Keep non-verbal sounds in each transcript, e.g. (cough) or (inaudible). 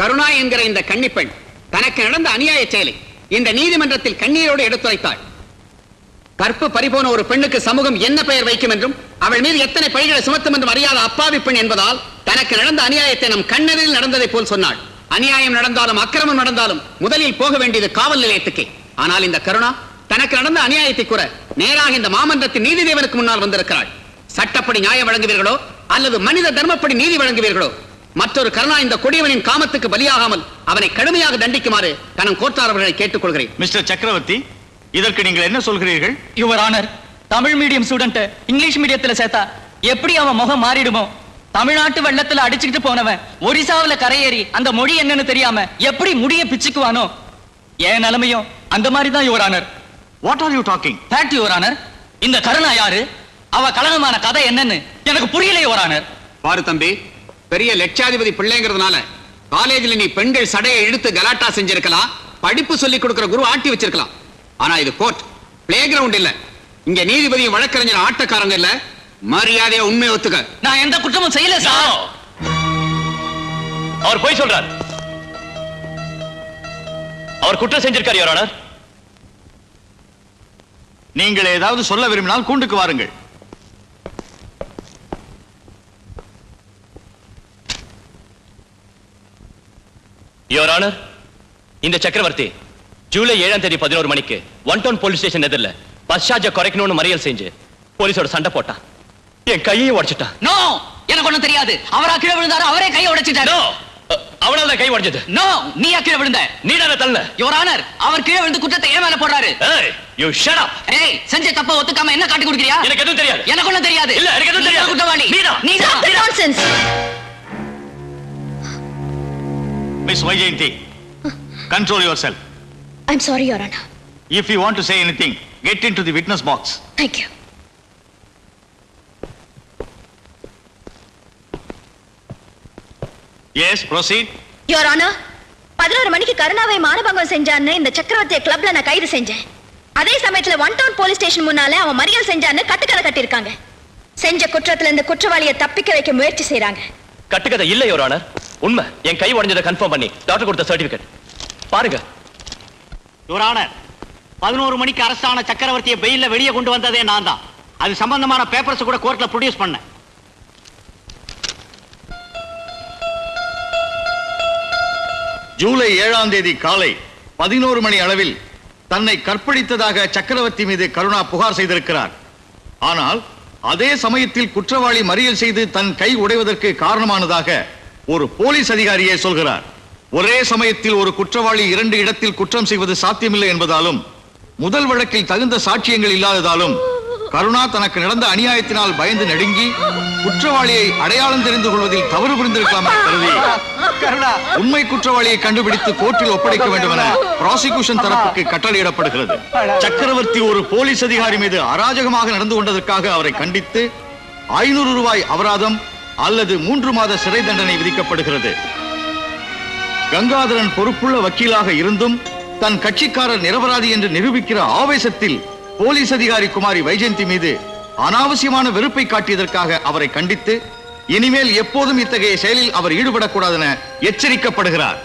கருணா என்கிற இந்த கன்னிப்பெண் தனக்கு நடந்த அநியாய செயலை இந்த நீதிமன்றத்தில் கண்ணீரோடு எடுத்துரைத்தாள். கற்பு பறிபோன ஒரு பெண்ணுக்கு சமூகம் என்ன பெயர் வைக்கும் என்றும் அவள் மீது எத்தனை பழிகளை சுமத்தும் என்றும் அறியாத அப்பாவி பெண் என்பதால் தனக்கு நடந்த அநியாயத்தை நம் கண்ணெதிரில் நடந்ததை போல் சொன்னாள். அநியாயம் நடந்தாலும் அக்கிரமம் நடந்தாலும் முதலில் போக வேண்டியது காவல் நிலையத்துக்கே. ஆனால் இந்த கருணா தனக்கு நடந்த அநியாயத்தை கூற நேராக இந்த மாமன்றத்தின் நீதி தேவனுக்கு முன்னால் வந்திருக்கிறாள். சட்டப்படி நியாயம் வழங்குவீர்களோ அல்லது மனித தர்மப்படி நீதி வழங்குவீர்களோ மற்றொரு கருணா இந்த கொடியவனின் காமத்துக்கு பலியாகாமல் அவனை கடுமையாக தண்டிக்குமாறு கனம் கோட்டார் அவர்களை கேட்டுக்கொள்கிறேன். மிஸ்டர் சக்கரவர்த்தி இதற்கு நீங்கள் என்ன சொல்கிறீர்கள்? Your honour Tamil medium student English மீடியத்துல சேர்த்தா எப்படி அவன் முகம் மாறிடுமோ? தமிழ்நாட்டு வெள்ளத்துல அடிச்சுக்கிட்டு போனவன் ஒரிசாவுல கரையேறி அந்த மொழி என்னன்னு தெரியாம எப்படி முடிய பிச்சுக்குவானோ? என் நிலைமையும் அந்த மாதிரி தான் your honour what are you talking fact your honour இந்த கருணா யாரு? அவ கலகமான கதை என்னன்னு எனக்கு புரியல யுவர் ஆனர் பாரு தம்பி பெரிய லட்சாதிபதி பிள்ளைங்கிறதுனால காலேஜில் நீ பெண்கள் சடையை இழுத்து கலாட்டா செஞ்சிருக்கலாம் படிப்பு சொல்லி கொடுக்கிற குரு ஆட்டி வச்சிருக்கலாம். ஆனா இது கோர்ட் பிளே கிரவுண்ட் இல்ல. இங்க நீதிபதியும் வழக்கறிஞர் ஆட்டக்காரங்க இல்ல. மரியாதையா உண்மை ஒத்துக்க. நான் எந்த குற்றமும் செய்யல சார் அவர் போய் சொல்றார். அவர் குற்றம் செஞ்சிருக்கார் ஆனர். நீங்கள் ஏதாவது சொல்ல விரும்பினால் கூண்டுக்கு வாருங்கள். யுவர் ஆனர் இந்த சக்கரவர்த்தி ஜூலை ஏழாம் தேதி பதினோரு மணிக்கு ஒன் டவுன் போலீஸ் ஸ்டேஷன் எதிரில் பஸ் சார்ஜை குறைக்கணும்னு மறியல் செஞ்சு போலீஸோட சண்டை போட்டான். என் கையை உடைச்சிட்டான். நோ எனக்கு ஒண்ணும் தெரியாது. அவரா கீழே விழுந்தாரு அவரே கையை உடைச்சிட்டாரு. அவனால தான் கை உடைஞ்சது. நோ நீயா கீழே விழுந்த? நீ தானே தள்ள யுவர் ஆனர் அவர் கீழே விழுந்து குற்றத்தை ஏன் மேல போடுறாரு. ஏய் யூ ஷட் அப் ஏய் செஞ்ச தப்ப ஒத்துக்காம என்ன காட்டி கொடுக்கறியா? எனக்கு எதுவும் தெரியாது. எனக்கு ஒண்ணும் தெரியாது. இல்ல, எனக்கு எதுவும் நீதான் தெரியாது. குற்றவாளி. நீதான். நீதான் Stop the nonsense. Vyjayanthi control yourself I'm sorry, Your Honor. If you want to say anything get into the witness box Thank you. Yes proceed Your Honor, பதினோரு மணிக்கு கருணாவை மானபங்கம் செஞ்சான்னு இந்த சக்கரவர்த்திய கிளப்ல நான் கைது செஞ்சேன். அதே சமயத்துல ஒன் டவுன் போலீஸ் ஸ்டேஷன் முன்னால அவன் மறியல் செஞ்சான்னு கட்டுக்கதை கட்டியிருக்காங்க. செஞ்ச குற்றத்துல இந்த குற்றவாளியை தப்பிக்க வைக்க முயற்சி செய்றாங்க. கட்டுக்கதை இல்ல யுவர் ஆனர் உண்மை. என் கை உடைஞ்சதை கன்ஃபார்ம் பண்ணி. டாக்டர் கொடுத்த சர்டிபிகேட் பாருங்க. பதினோரு மணிக்கு அரசான சக்கரவர்த்தியை பெயில்ல வெளியே கொண்டு வந்ததே நான் தான் அது சம்பந்தமான பேப்பர்ஸ் கூட கோர்ட்ல ப்ரொடியூஸ் பண்ணேன். ஜூலை ஏழாம் தேதி காலை பதினோரு மணி அளவில் தன்னை கற்பழித்ததாக சக்கரவர்த்தி மீது கருணா புகார் செய்திருக்கிறார். ஆனால் அதே சமயத்தில் குற்றவாளி மறியல் செய்து தன் கை உடைவதற்கு காரணமானதாக ஒரு போலீஸ் அதிகாரியே சொல்கிறார் ஒரே சமயத்தில் ஒரு குற்றவாளி இரண்டு இடத்தில் குற்றம் செய்வது சாத்தியமில்லை என்பதாலும் முதல் வழக்கில் தகுந்த சாட்சியங்கள் இல்லாததாலும் கருணா தனக்கு நடந்த அநியாயத்தினால் பயந்து நடுங்கி குற்றவாளியை அடையாளம் தெரிந்து கொள்வதில் தவறு புரிந்திருக்கலாம் கருதி உண்மை குற்றவாளியை கண்டுபிடித்து கோர்ட்டில் ஒப்படைக்க வேண்டும் என ப்ராசிக்யூஷன் தரப்புக்கு கட்டளையிடப்படுகிறது. சக்கரவர்த்தி ஒரு போலீஸ் அதிகாரி மீது அராஜகமாக நடந்து கொண்டதற்காக அவரை கண்டித்து ஐநூறு ரூபாய் அபராதம் அல்லது மூன்று மாத சிறை தண்டனை விதிக்கப்படுகிறது. கங்காதரன் பொறுப்புள்ள வக்கீலாக இருந்தும் தன் கட்சிக்காரர் நிரபராதி என்று நிரூபிக்கிற ஆவேசத்தில் போலீஸ் அதிகாரி குமாரி வைஜெயந்தி மீது அனாவசியமான வெறுப்பை காட்டியதற்காக அவரை கண்டித்து இனிமேல் எப்போதும் இத்தகைய செயலில் அவர் ஈடுபடக்கூடாது என எச்சரிக்கப்படுகிறார்.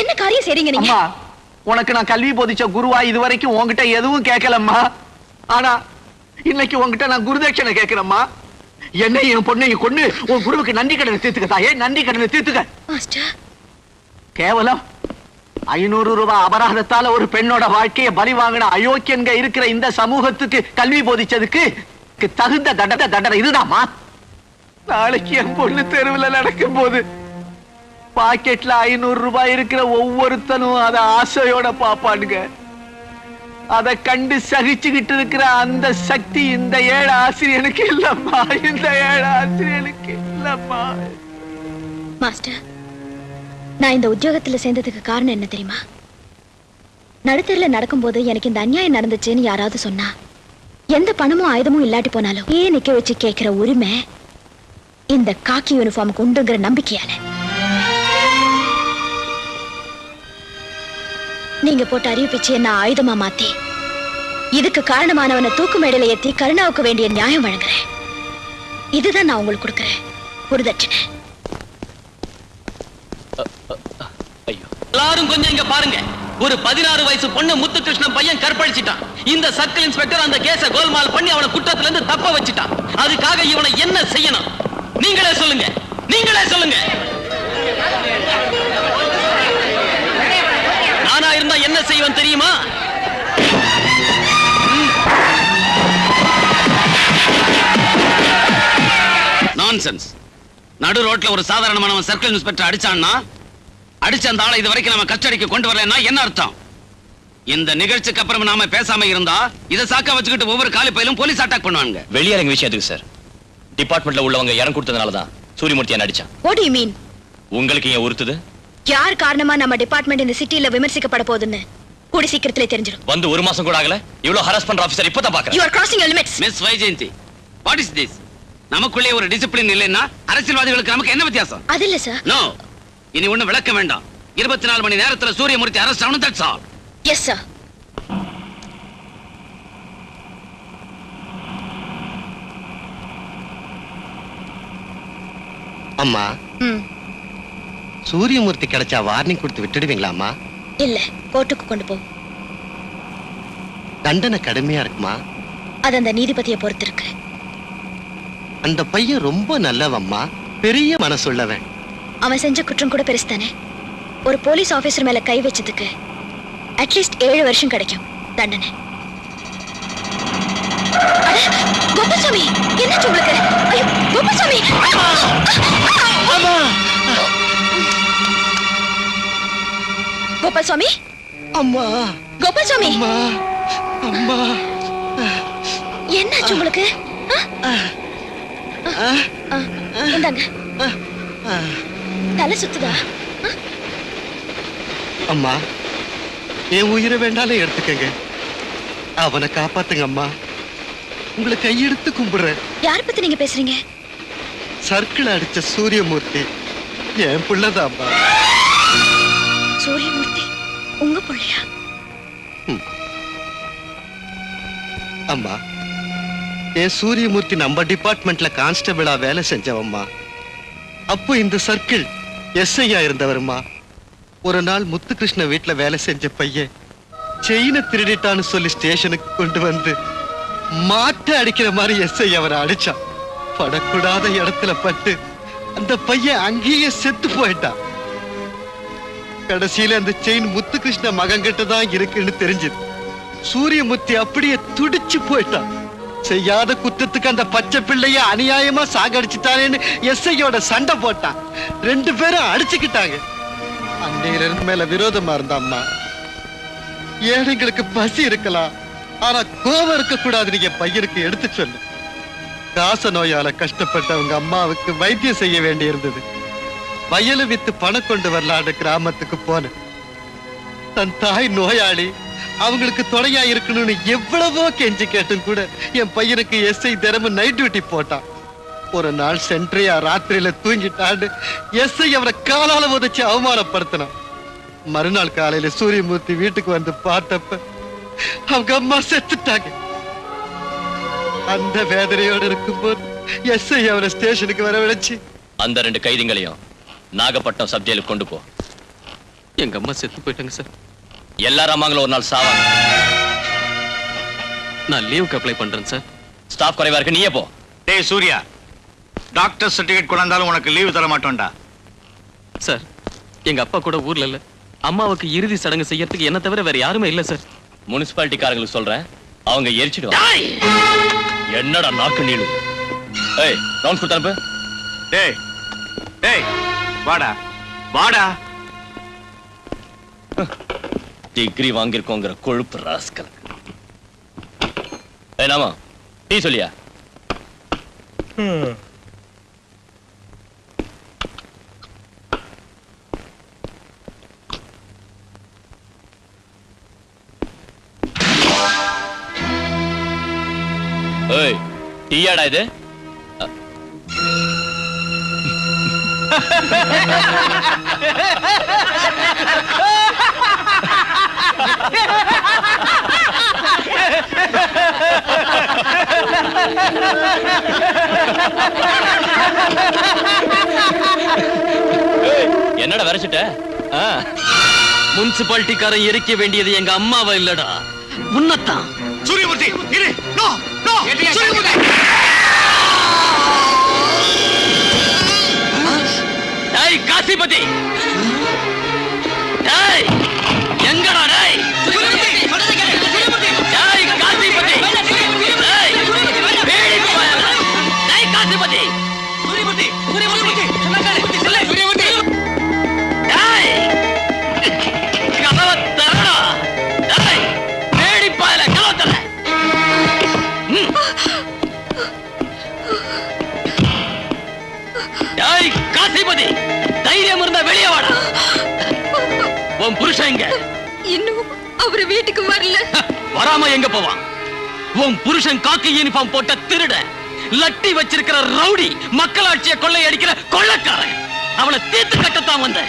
என்ன காரியம் செய்றீங்க நீங்க? அம்மா உனக்கு நான் கல்வி போதிச்ச குருவா இதுவரைக்கும் உன்கிட்ட எதுவும் கேட்கலம்மா. ஆனா இன்னைக்கு உன்கிட்ட நான் குருதட்சணை கேட்கிறேம்மா. என்னையும் என் பொண்ணையும் கொண்டு உன் குருவுக்கு நன்றி கடனை தீர்த்துக்க தாயே நன்றி கடனை தீர்த்துக்க. கேவலம். ஐநூறு ரூபாய் அபராதத்தால ஒரு பெண்ணோட வாழ்க்கையை பலி வாங்கின அயோக்கியன்க இருக்கிற இந்த சமூகத்துக்கு கல்வி போதிச்சதுக்கு க்கு தகுந்த தண்டனை தண்டனை இதுதாம்மா. நாளைக்கு என் பொண்ணு தெருவில் நடக்கும் போது பாக்கெட்ல ஐநூறு ரூபாய் இருக்கிற ஒவ்வொருத்தனும் அதை ஆசையோட பாப்பானுங்க அத கண்டு சகிச்சுக்கிட்டு இருக்கிற அந்த சக்தி இந்த ஏழு ஆசிரியனுக்கு இல்லம்மா இந்த ஏழு ஆசிரியனுக்கு இல்லம்மா மாஸ்டர் நான் இந்த உத்தியோகத்துல சேர்ந்ததுக்கு காரணம் என்ன தெரியுமா? நடுத்தெருல நடக்கும்போது எனக்கு இந்த அநியாயம் நடந்துச்சுன்னு யாராவது சொன்னா எந்த பணமும் ஆயுதமும் இல்லாட்டி போனாலும் ஏன் நிக்க வச்சு கேட்கிற உரிமை இந்த காக்கி யூனிஃபார்முக்கு உண்டுங்கிற நம்பிக்கையால? நீங்க போட்டு அறிவிப்பிச்சு என்ன ஆயுதமா மாத்தி? இதுக்கு காரணமானவனை தூக்கு மேடையில ஏத்தி கருணாவுக்கு வேண்டிய நியாயம் வழங்குறேன். இதுதான் நான் உங்களுக்கு கொடுக்கறேன். ஒரு தட்சணை எல்லாரும் கொஞ்சம் இங்க பாருங்க. ஒரு பதினாறு வயசு பொண்ணு முத்துகிருஷ்ணன் பையன் கற்பழிச்சிட்டான். இந்த சர்க்கிள் இன்ஸ்பெக்டர் அந்த கேஸ கோல்மால் பண்ணி அவனை குற்றத்துல இருந்து தப்ப வச்சிட்டான். அதுக்காக இவனை என்ன செய்யணும்? நீங்களே சொல்லுங்க. நீங்களே சொல்லுங்க. என்ன செய்வேன் தெரியுமா? நான்சென்ஸ் நடு ரோட்ல ஒரு சாதாரணமானவன் சர்க்கிள் இன்ஸ்பெக்டர் அடிச்சான்னா அடிச்ச அந்த ஆளை இது வரைக்கும் நம்ம கஸ்டடிக்கு கொண்டு வரலன்னா என்ன அர்த்தம்? இந்த நிகழ்ச்சிக்கு அப்புறம் நாம பேசாம இருந்தா இதை சாக்கா வச்சுக்கிட்டு ஒவ்வொரு காலி பயிலும் போலீஸ் அட்டாக் பண்ணுவாங்க வெளியாரங்க விஷயத்துக்கு சார் டிபார்ட்மெண்ட்ல உள்ளவங்க இடம் கொடுத்ததுனால தான் சூரியமூர்த்தி என்ன அடிச்சான். உங்களுக்கு ஏன் உறுத்துது? யார் காரணமா நம்ம டிபார்ட்மெண்ட் இந்த சிட்டில விமர்சிக்கப்பட போகுதுன்னு? கூடி சீக்கிரத்திலே தெரிஞ்சிடும் வந்து ஒரு மாசம் கூட ஆகல. இவ்வளவு ஹராஸ் பண்ற ஆபீசர் இப்பதான் யூ பாக்குறேன் are crossing your limits miss Vyjayanthi what is this நமக்குள்ளே ஒரு டிசிப்ளின் இல்லைன்னா அரசியல்வாதிகளுக்கு நமக்கு என்ன வித்தியாசம்? அது இல்ல சார் நோ இனி ஒண்ணு விளக்க வேண்டாம். இருபத்தி நாலு மணி நேரத்துல சூரியமூர்த்தி அரஸ்ட் ஆகணும் தட்ஸ் ஆல் எஸ் சார் அம்மா. ம். சூரியமூர்த்தி கிடைச்சா வார்னிங் கொடுத்து விட்டுடுவீங்களா அம்மா இல்ல கோர்ட்டுக்கு கொண்டு போ. தண்டனை கடுமையா இருக்குமா? அது அந்த நீதிபதியை பொறுத்து இருக்கு அந்த பையன் ரொம்ப நல்லவம்மா. பெரிய மனசுள்ளவன். அவன் செஞ்ச குற்றம் கூட பெருசு தானே? ஒரு போலீஸ் ஆபீசர் மேல கை வச்சதுக்கு அட்லீஸ்ட் ஏழு வருஷம் கிடைக்கும் தண்டனை. அட, கோபால்சாமி என்னாச்சு உங்களுக்கு? ஐயோ கோபால்சாமி? அம்மா. கோபால்சாமி? அம்மா. அம்மா. என்னாச்சு உங்களுக்கு? இந்தாங்க. தலை சுத்துதா? அம்மா என் உயிரை வேண்டாலும் எடுத்துக்கங்க. அவனை காப்பாத்துங்க அம்மா. உங்களை கையெடுத்து கும்பிடுறேன். யார் பத்தி நீங்க பேசுறீங்க? சர்க்கிள் அடிச்ச சூரியமூர்த்தி. என் பிள்ளைதான் அம்மா. சூரியமூர்த்தி? உங்க பிள்ளையா? அம்மா என் சூரியமூர்த்தி நம்ம டிபார்ட்மெண்ட்ல கான்ஸ்டபிளா வேலை செஞ்சவம்மா. அப்போ இந்த சர்க்கிள் எஸ்ஐயா இருந்தவருமா? ஒரு நாள் முத்துகிருஷ்ண வீட்டுல வேலை செஞ்ச பையன் செயினை திருடிட்டான்னு சொல்லி ஸ்டேஷனுக்கு கொண்டு வந்து மாட்டை அடிக்கிற மாதிரி எஸ்ஐ அவரை அடிச்சான். படக்கூடாத இடத்துல பட்டு அந்த பையன் அங்கேயே செத்து போயிட்டான். கடைசியில அந்த செயின் முத்துகிருஷ்ண மகன்கிட்ட தான் இருக்குன்னு தெரிஞ்சது. சூரியமுத்தி அப்படியே துடிச்சு போயிட்டான் செய்யாத குத்தத்துக்கு அந்த பச்சை பிள்ளைய அநியாயமா சாகடிச்சுட்டானேன்னு எஸ்ஐயோட சண்டை போட்டான் ரெண்டு பேரும் அடிச்சுக்கிட்டாங்க. அன்னையில இருந்து மேல விரோதமா இருந்த அம்மா. ஏழைங்களுக்கு பசி இருக்கலாம்? ஆனா கோபம் இருக்க கூடாது நீங்க பையனுக்கு எடுத்து சொல்லு. காச நோயால கஷ்டப்பட்ட அவங்க அம்மாவுக்கு வைத்தியம் செய்ய வேண்டி இருந்தது வயலு வித்து பணம் கொண்டு வரலான்னு கிராமத்துக்கு போனேன். தன் தாய் நோயாளி அவங்களுக்கு துணையா இருக்கணும்னு எவ்வளவோ கெஞ்சி கேட்டும் கூட என் பையனுக்கு எஸ்ஐ தினமும் நைட் டியூட்டி போட்டான். ஒரு நாள் சென்ட்ரியா ராத்திரியில தூங்கிட்டாண்டு எஸ்ஐ அவரை காலால உதச்சு அவமானப்படுத்தினான். மறுநாள் காலையில சூரியமூர்த்தி வீட்டுக்கு வந்து பார்த்தப்ப அவங்க அம்மா செத்துட்டாங்க. அந்த வேதனையோட இருக்கும்போது எஸ்ஐ அவரை ஸ்டேஷனுக்கு வரவழைச்சு அந்த ரெண்டு கைதிங்களையும் நாகப்பட்டினம் சப் ஜெயிலுக்கு கொண்டு போ. எங்க அம்மா செத்து போயிட்டாங்க சார். எல்லா ராமாங்களும் ஒரு நாள் சாவாங்க. நான் லீவுக்கு அப்ளை பண்றேன் சார். ஸ்டாஃப் குறைவா இருக்கு நீயே போ. டேய் சூர்யா டாக்டர் சர்டிபிகேட் கொண்டாந்தாலும் உனக்கு லீவு தர மாட்டோம்டா. சார் எங்க அப்பா கூட ஊர்ல இல்ல. அம்மாவுக்கு இறுதி சடங்கு செய்யறதுக்கு என்ன தவிர வேற யாருமே இல்ல சார். முனிசிபாலிட்டிக்காரங்களுக்கு சொல்றேன் அவங்க எரிச்சிடுவாங்க. என்னடா நாக்கு நீளு? ஏய் ரவுண்ட் கொடுத்து அனுப்பு. டேய் டேய் வாடா. வாடா. டிகிரி வாங்கியிருக்கோங்கிற கொழுப்பு ராஸ்கல். நாமா டீ சொல்லியா? ஏய் டீயாடா இது? என்னடா வரைச்சிட்ட? முனிசிபாலிட்டிக்காரன் எரிக்க வேண்டியது எங்க அம்மாவா இல்லடா? உன்னத்தான் சூரியமூர்த்தி இரு நோ நோ சூரியமூர்த்தி. டேய் காசிபதி. டேய் எங்கடா டேய்? எங்க? இன்னும் அவர் வீட்டுக்கு வரல. வராம எங்க போவான்? உன் புருஷன் காக்கி யூனிஃபார்ம் போட்ட திருட லட்டி வச்சிருக்கிற ரவுடி மக்களாட்சிய கொள்ளையடிக்கிற கொள்ளக்காரன். அவனை தீர்த்து கட்டத்தான் வந்த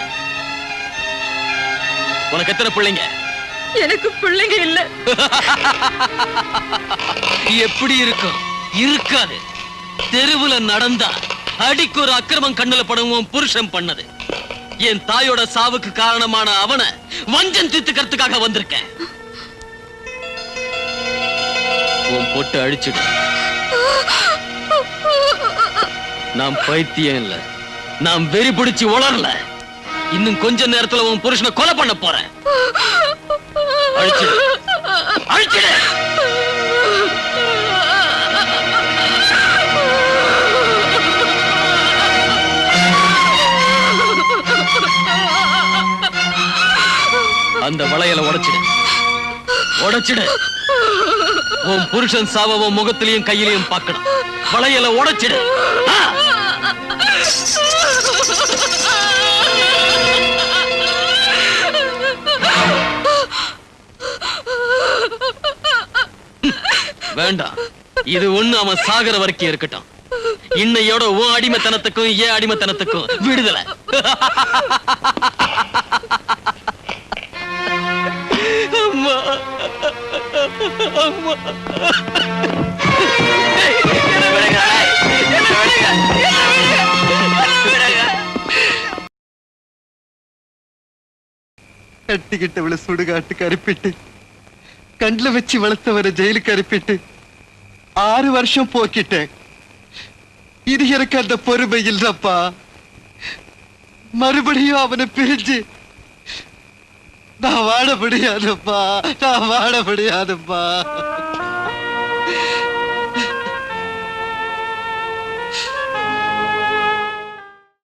உனக்கு எத்தனை பிள்ளைங்க? எனக்கு பிள்ளைங்க இல்ல. (laughs) எப்படி இருக்கும் இருக்காது. தெருவுல நடந்தா அடிக்கு ஒரு அக்கிரமம் கண்ணுல படும் உன் புருஷன் பண்ணது. என் தாயோட சாவுக்கு காரணமான அவனை வஞ்சன் தீர்த்துக்கிறதுக்காக வந்திருக்கேன். உன் பொட்டு நான் பைத்தியம் இல்ல. நான் வெறி பிடிச்சு உளரல இன்னும் கொஞ்ச நேரத்துல உன் புருஷனை கொலை பண்ண போறேன். அழிச்சிடு. அழிச்சிடு. அந்த வளையல உடைச்சிடு. உடைச்சிடு. உன் புருஷன் சாவவும் முகத்திலையும் கையிலையும் பார்க்கணும். வளையல உடைச்சிடு. வேண்டாம். இது ஒண்ணு அவன் சாகர வரைக்கும் இருக்கட்டும். இன்னையோட உன் அடிமைத்தனத்துக்கும் ஏன் அடிமைத்தனத்துக்கும் விடுதலை. (laughs) அம்மா. அம்மா. கட்டிக்கிட்டவளை சுடுகாட்டுக்கு அனுப்பிட்டு கண்ணுல வச்சு வளர்த்தவரை ஜெயிலுக்கு அனுப்பிட்டு ஆறு வருஷம் போக்கிட்டேன். இது எனக்கு அந்த பொறுமை இல்லப்பா. மறுபடியும் அவனை பிரிஞ்சு நான் வாழ முடியாதுப்பா. நான் வாழ முடியாதுப்பா.